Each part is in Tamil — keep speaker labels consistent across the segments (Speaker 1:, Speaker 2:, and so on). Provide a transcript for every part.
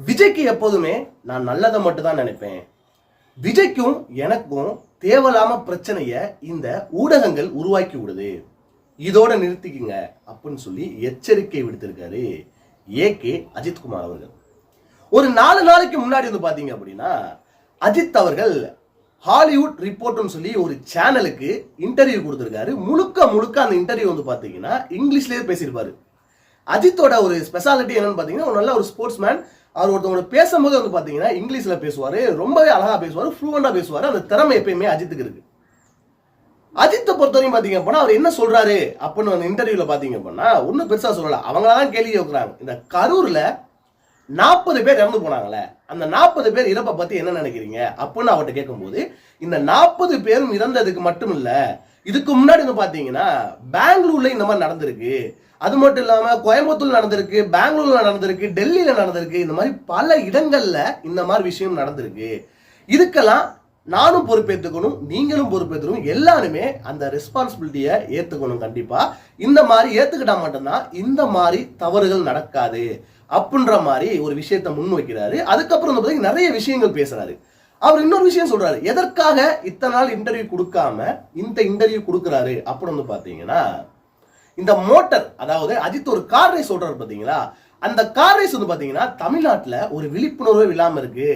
Speaker 1: விஜய்க்கு எப்போதுமே நான் நல்லதை மட்டும் தான் நினைப்பேன். விஜய்க்கும் எனக்கும் தேவலாம பிரச்சனைய இந்த ஊடகங்கள் உருவாக்கி விடுது. இதோட நிறுத்திக்குங்க அப்படின்னு சொல்லி எச்சரிக்கை விடுத்திருக்காரு ஏ கே அஜித்குமார் அவர்கள். ஒரு நாலு நாளைக்கு முன்னாடி வந்து பாத்தீங்க அப்படின்னா அஜித் அவர்கள் ஹாலிவுட் ரிப்போர்ட்னு சொல்லி ஒரு சேனலுக்கு இன்டர்வியூ கொடுத்துருக்காரு. முழுக்க முழுக்க அந்த இன்டர்வியூ வந்து பாத்தீங்கன்னா இங்கிலீஷ்லயே பேசியிருப்பாரு. அஜித்தோட ஒரு ஸ்பெஷாலிட்டி என்னன்னு பாத்தீங்கன்னா ஒரு நல்ல ஒரு ஸ்போர்ட்ஸ் மேன் அவர் ஒருத்தவங்க பேசும்போது வந்து பார்த்தீங்கன்னா இங்கிலீஷில் பேசுவார் ரொம்பவே அழகாக பேசுவார் ஃப்ளூவெண்டாக பேசுவார். அந்த திறமை எப்பயுமே அஜித்துக்கு இருக்கு. அஜித்தை பொறுத்தவரையும் பார்த்தீங்க அப்படின்னா அவர் என்ன சொல்கிறாரு அப்படின்னு அந்த இன்டர்வியூவில் பார்த்தீங்க அப்படின்னா ஒன்றும் பெருசாக சொல்லலை. அவங்கள தான் கேள்வி கேட்குறாங்க இந்த கரூரில் நாற்பது பேர் இறந்து போனாங்களே அந்த நாற்பது பேர் இறப்பை பற்றி என்ன நினைக்கிறீங்க அப்படின்னு அவர்கிட்ட கேட்கும்போது இந்த நாற்பது பேரும் இறந்ததுக்கு மட்டும் இல்லை இதுக்கு முன்னாடி வந்து பார்த்தீங்கன்னா பெங்களூர்ல இந்த மாதிரி நடந்திருக்கு. அது மட்டும் இல்லாமல் கோயம்புத்தூர் நடந்திருக்கு பெங்களூர்ல நடந்திருக்கு டெல்லியில நடந்திருக்கு இந்த மாதிரி பல இடங்கள்ல இந்த மாதிரி விஷயம் நடந்திருக்கு. இதுக்கெல்லாம் நானும் பொறுப்பேற்றுக்கணும் நீங்களும் பொறுப்பேற்றுக்கணும் எல்லாருமே அந்த ரெஸ்பான்சிபிலிட்டியை ஏற்றுக்கணும் கண்டிப்பாக இந்த மாதிரி ஏற்றுக்கிட்டா மட்டும்தான் இந்த மாதிரி தவறுகள் நடக்காது அப்படின்ற மாதிரி ஒரு விஷயத்தை முன் வைக்கிறாரு. அதுக்கப்புறம் வந்து பார்த்தீங்கன்னா நிறைய விஷயங்கள் பேசுறாரு. அவர் இன்னொரு விஷயம் சொல்றாரு. எதற்காக இத்தனை நாள் இன்டர்வியூ கொடுக்காம இந்த இன்டர்வியூ கொடுக்குறாரு அப்படின்னு வந்து பார்த்தீங்கன்னா இந்த மோட்டர் அதாவது அஜித் ஒரு கார் ரேஸ் ஓடுறாரு பாத்தீங்களா அந்த கார் ரேஸ் வந்து பாத்தீங்கன்னா தமிழ்நாட்டுல ஒரு விழிப்புணர்வே இல்லாம இருக்கு.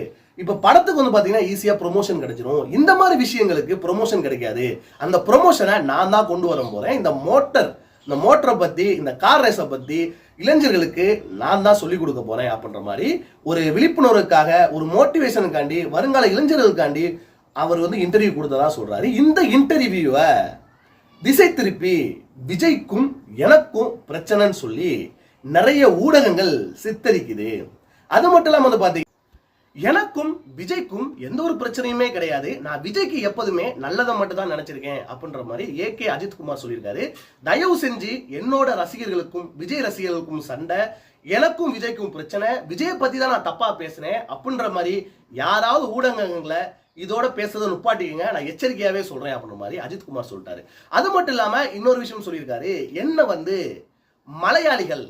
Speaker 1: இப்ப படத்துக்கு வந்து பாத்தீங்கன்னா ஈஸியா ப்ரொமோஷன் கிடைச்சிரும். இந்த மாதிரி விஷயங்களுக்கு ப்ரொமோஷன் கிடைக்காது. அந்த ப்ரொமோஷனை நான் தான் கொண்டு வர போறேன். இந்த மோட்டார் இந்த மோட்டரை பத்தி இந்த கார் ரேஸை பத்தி இளைஞர்களுக்கு நான் தான் சொல்லிக் கொடுக்க போறேன் அப்படின்ற மாதிரி ஒரு விழிப்புணர்வுக்காக ஒரு மோட்டிவேஷனுக்காண்டி வருங்கால இளைஞர்களுக்காண்டி அவர் வந்து இன்டர்வியூ கொடுத்ததா சொல்றாரு. இந்த இன்டர்வியூவை திசை திருப்பி விஜய்க்கும் எனக்கும் பிரச்சனைன்னு சொல்லி நிறைய ஊடகங்கள் சித்தரிக்குது. அது மட்டும் இல்லாமல் வந்து பாத்தீங்க எனக்கும் விஜய்க்கும் எந்த ஒரு பிரச்சனையுமே கிடையாது. நான் விஜய்க்கு எப்போதுமே நல்லதை மட்டும் தான் நினைச்சிருக்கேன் அப்படின்ற மாதிரி ஏ கே அஜித்குமார் சொல்லியிருக்காரு. தயவு செஞ்சு என்னோட ரசிகர்களுக்கும் விஜய் ரசிகர்களுக்கும் சண்டை. எனக்கும் விஜய்க்கும் பிரச்சனை. விஜயை பற்றி தான் நான் தப்பாக பேசினேன் அப்படின்ற மாதிரி யாராவது ஊடகங்களை இதோட பேசுறதை நுப்பாட்டிக்கங்க நான் எச்சரிக்கையாவே சொல்றேன் அப்படின்ற மாதிரி அஜித்குமார் சொல்லிட்டாரு. அது மட்டும் இல்லாம இன்னொரு விஷயம் சொல்லியிருக்காரு. என்ன வந்து மலையாளிகள்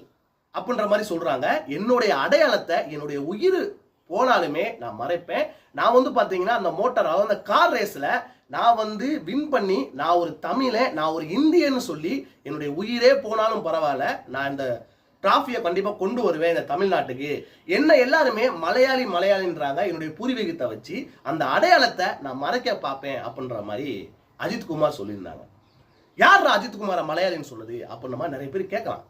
Speaker 1: அப்படின்ற மாதிரி சொல்றாங்க. என்னுடைய அடையாளத்தை என்னுடைய உயிர் போனாலுமே நான் மறைப்பேன். நான் வந்து பார்த்தீங்கன்னா அந்த மோட்டார் அதாவது அந்த கார் ரேஸில் நான் வந்து வின் பண்ணி நான் ஒரு தமிழன் நான் ஒரு இந்தியன்னு சொல்லி என்னுடைய உயிரே போனாலும் பரவாயில்ல. நான் இந்த டிராஃபியை கண்டிப்பாக கொண்டு வருவேன் இந்த தமிழ்நாட்டுக்கு. என்ன எல்லாருமே மலையாளி மலையாளின்றாங்க. என்னுடைய பூர்வீகத்தை வச்சு அந்த அடையாளத்தை நான் மறைக்க பார்ப்பேன் அப்படின்ற மாதிரி அஜித் குமார் சொல்லியிருந்தாங்க. யார் அஜித்குமாரை மலையாளின்னு சொன்னது அப்படின்ற மாதிரி நிறைய பேர் கேட்கலாம்.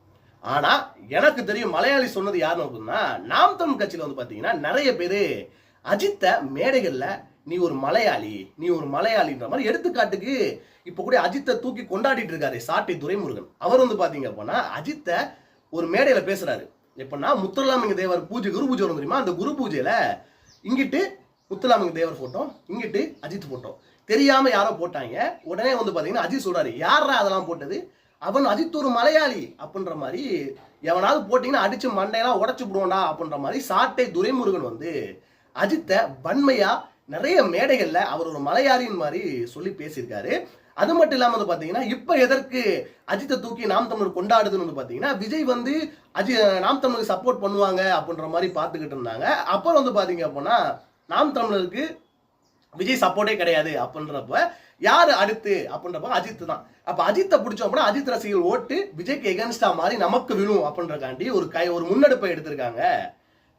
Speaker 1: ஆனா எனக்கு தெரியும் மலையாளி சொன்னது யாருன்னு அப்படின்னா நாம் தமிழ் கட்சியில வந்து பாத்தீங்கன்னா நிறைய பேர் அஜித்த மேடைகள்ல நீ ஒரு மலையாளி நீ ஒரு மலையாளின்ற மாதிரி எடுத்துக்காட்டுக்கு இப்ப கூட அஜித்தை தூக்கி கொண்டாடிட்டு இருக்காரு சாட்டை துரைமுருகன். அவர் வந்து பாத்தீங்க அப்படின்னா அஜித்தை ஒரு மேடையில் பேசுறாரு. எப்படின்னா முத்துலாமிங்க தேவர் பூஜை குரு பூஜை வரும் தெரியுமா? அந்த குரு பூஜையில இங்கிட்டு முத்துலாமிங்க தேவர் போட்டோம் இங்கிட்டு அஜித் போட்டோம் தெரியாம யாரோ போட்டாங்க. உடனே வந்து பாத்தீங்கன்னா அஜித் சொல்றாரு யாரா அதெல்லாம் போட்டது? அவன் அஜித் ஒரு மலையாளி. அப்படின்ற மாதிரி எவனாவது போட்டீங்கன்னா அடிச்சு மண்டையெல்லாம் உடைச்சு விடுவோண்டா அப்படின்ற மாதிரி சாட்டை துரைமுருகன் வந்து அஜித்தை வன்மையா நிறைய மேடைகளில் அவர் ஒரு மலையாளின் மாதிரி சொல்லி பேசியிருக்காரு. அது மட்டும் இல்லாமல் வந்து பார்த்தீங்கன்னா இப்போ எதற்கு அஜித்தை தூக்கி நாம் தமிழர் கொண்டாடுதுன்னு வந்து பார்த்தீங்கன்னா விஜய் வந்து அஜி நாம் தமிழருக்கு சப்போர்ட் பண்ணுவாங்க அப்படின்ற மாதிரி பார்த்துக்கிட்டு இருந்தாங்க. அப்புறம் வந்து பார்த்தீங்க அப்படின்னா நாம் தமிழருக்கு விஜய் சப்போர்ட்டே கிடையாது அப்படின்றப்ப யாரு அடுத்து அப்படின்றப்ப அஜித் தான். அப்போ அஜித்தை பிடிச்சோம் அப்படின்னா அஜித் ரசிகர்கள் ஓட்டு விஜய்க்கு எகன்ஸ்டா மாதிரி நமக்கு விழும் அப்படின்றக்காண்டி ஒரு கை ஒரு முன்னெடுப்பை எடுத்திருக்காங்க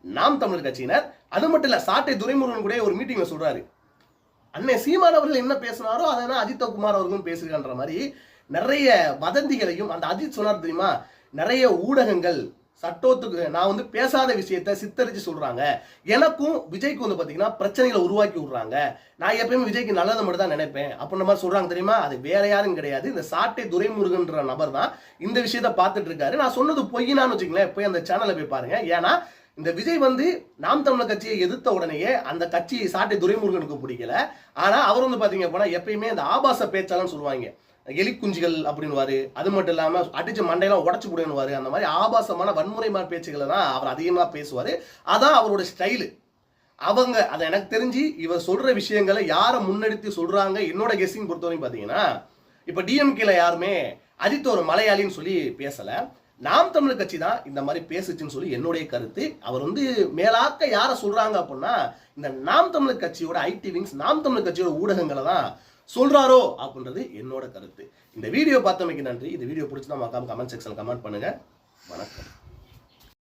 Speaker 1: நாம் தமிழர் கட்சியினர். அது மட்டும் இல்லை சாட்டை துரைமுருகன் கூட ஒரு மீட்டிங்ல சொல்றாரு. அண்ணன் சீமான் அவர்கள் என்ன பேசினாரோ அதை அஜித் குமார் அவர்களும் பேசுகிறான்ற மாதிரி நிறைய வதந்திகளையும் அந்த அஜித் சொன்னார் தெரியுமா? நிறைய ஊடகங்கள் சட்டத்துக்கு நான் வந்து பேசாத விஷயத்த சித்தரிச்சு சொல்றாங்க. எனக்கும் விஜய்க்கு வந்து பாத்தீங்கன்னா பிரச்சனைகளை உருவாக்கி விடுறாங்க. நான் எப்பயுமே விஜய்க்கு நல்லதை மட்டும் தான் நினைப்பேன். அப்படின்ற மாதிரி சொல்றாங்க தெரியுமா? அது வேற யாரும் கிடையாது. இந்த சாட்டை துரைமுருகன்ற நபர் தான் இந்த விஷயத்த பார்த்துட்டு இருக்காரு. நான் சொன்னது பொய்னான்னு வச்சுங்களேன் போய் அந்த சேனலை போய் பாருங்க. ஏன்னா இந்த விஜய் வந்து நாம் தமிழர் கட்சியை எதிர்த்த உடனேயே அந்த கட்சி சாட்டை துரைமுருகனுக்கு பிடிக்கல. ஆனா அவர் வந்து பாத்தீங்க அப்படின்னா எப்பயுமே இந்த ஆபாச பேச்சாலும் சொல்லுவாங்க. எலிக்குஞ்சுகள் அப்படின்னுவாரு. அது மட்டும் இல்லாம அடிச்சு மண்டையெல்லாம் உடச்சு போடுவாரு அந்த மாதிரி ஆபாசமான வன்முறைமான பேச்சுகளை தான் அவர் அதிகமா பேசுவாரு. அதான் அவரோட ஸ்டைலு அவங்க அதை எனக்கு தெரிஞ்சு இவர் சொல்ற விஷயங்களை யாரை முன்னெடுத்து சொல்றாங்க? என்னோட கெஸ்ஸிங் பொறுத்தவரைக்கும் பாத்தீங்கன்னா இப்ப டிஎம்கேல யாருமே அஜித் ஒரு மலையாளின்னு சொல்லி பேசல. நாம் தமிழர் கட்சி தான் இந்த மாதிரி பேசுச்சுன்னு சொல்லி என்னுடைய கருத்து. அவர் வந்து மேலாக்க யாரை சொல்றாங்க அப்படின்னா இந்த நாம் தமிழர் கட்சியோட ஐடி விங்ஸ் நாம் தமிழ் கட்சியோட ஊடகங்களை தான் சொல்றாரோ அப்படின்றது என்னோட கருத்து. இந்த வீடியோ பார்த்தமைக்கு நன்றி. இந்த வீடியோ பிடிச்சா மறக்காம கமெண்ட் செக்ஷன் கமெண்ட் பண்ணுங்க. வணக்கம்.